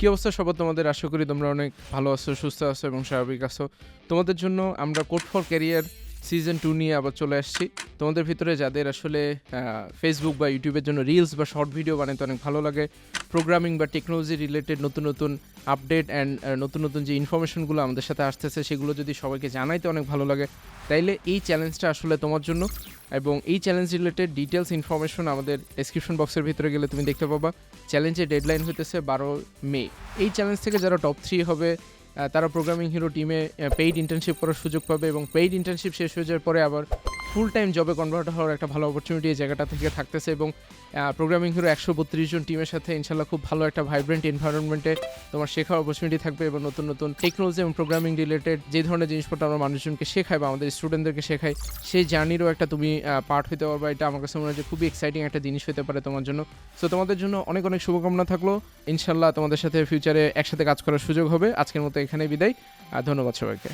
কি অবস্থা? সবার তোমাদের আশা করি তোমরা অনেক ভালো আছো, সুস্থ আছো এবং স্বাভাবিক আছো। তোমাদের জন্য আমরা code for career season two নিয়ে আবার চলে আসছি। তোমাদের ভিতরে যাদের আসলে ফেসবুক বা ইউটিউবের জন্য রিলস বা শর্ট ভিডিও বানাতে অনেক ভালো লাগে প্রোগ্রামিং বা টেকনোলজি রিলেটেড নতুন নতুন আপডেট অ্যান্ড নতুন নতুন যে ইনফরমেশনগুলো আমাদের সাথে আসতেছে, সেগুলো যদি সবাইকে জানাইতে অনেক ভালো লাগে, তাইলে এই চ্যালেঞ্জটা আসলে তোমার জন্য এবং এই চ্যালেঞ্জ রিলেটেড ডিটেলস ইনফরমেশন আমাদের ডেসক্রিপশন বক্সের ভিতরে গেলে তুমি দেখতে পাবা। চ্যালেঞ্জের ডেডলাইন হইতেছে বারো মে। এই চ্যালেঞ্জ থেকে যারা টপ থ্রি হবে তারা প্রোগ্রামিং হিরো টিমে পেইড ইন্টার্নশিপ করার সুযোগ পাবে এবং পেইড ইন্টার্নশিপ শেষ হয়ে যাওয়ার পরে আবার ফুল টাইম জবে কনভার্ট হওয়ার একটা ভালো অপরচুনিটি এই জায়গাটা থেকে থাকতেছে এবং প্রোগ্রামিং হিরো একশো বত্রিশ জন টিমের সাথে ইনশাল্লাহ খুব ভালো একটা ভাইব্রেন্ট এনভায়রনমেন্টে তোমার শেখার অপরচুনিটি থাকবে এবং নতুন নতুন টেকনোলজি এবং প্রোগ্রামিং রিলেটেড যে ধরনের জিনিসপত্র আমরা মানুষজনকে শেখাই বা আমাদের স্টুডেন্টদেরকে শেখাই, সেই জার্নিরও একটা তুমি পার্ট হতে পারবে। এটা আমার কাছে মনে হয় যে খুবই এক্সাইটিং একটা জিনিস হতে পারে তোমার জন্য। সো তোমাদের জন্য অনেক অনেক শুভকামনা থাকল। ইনশাল্লাহ তোমাদের সাথে ফিউচারে একসাথে কাজ করার সুযোগ হবে। আজকের মতো এখানে বিদায়। ধন্যবাদ সবাইকে।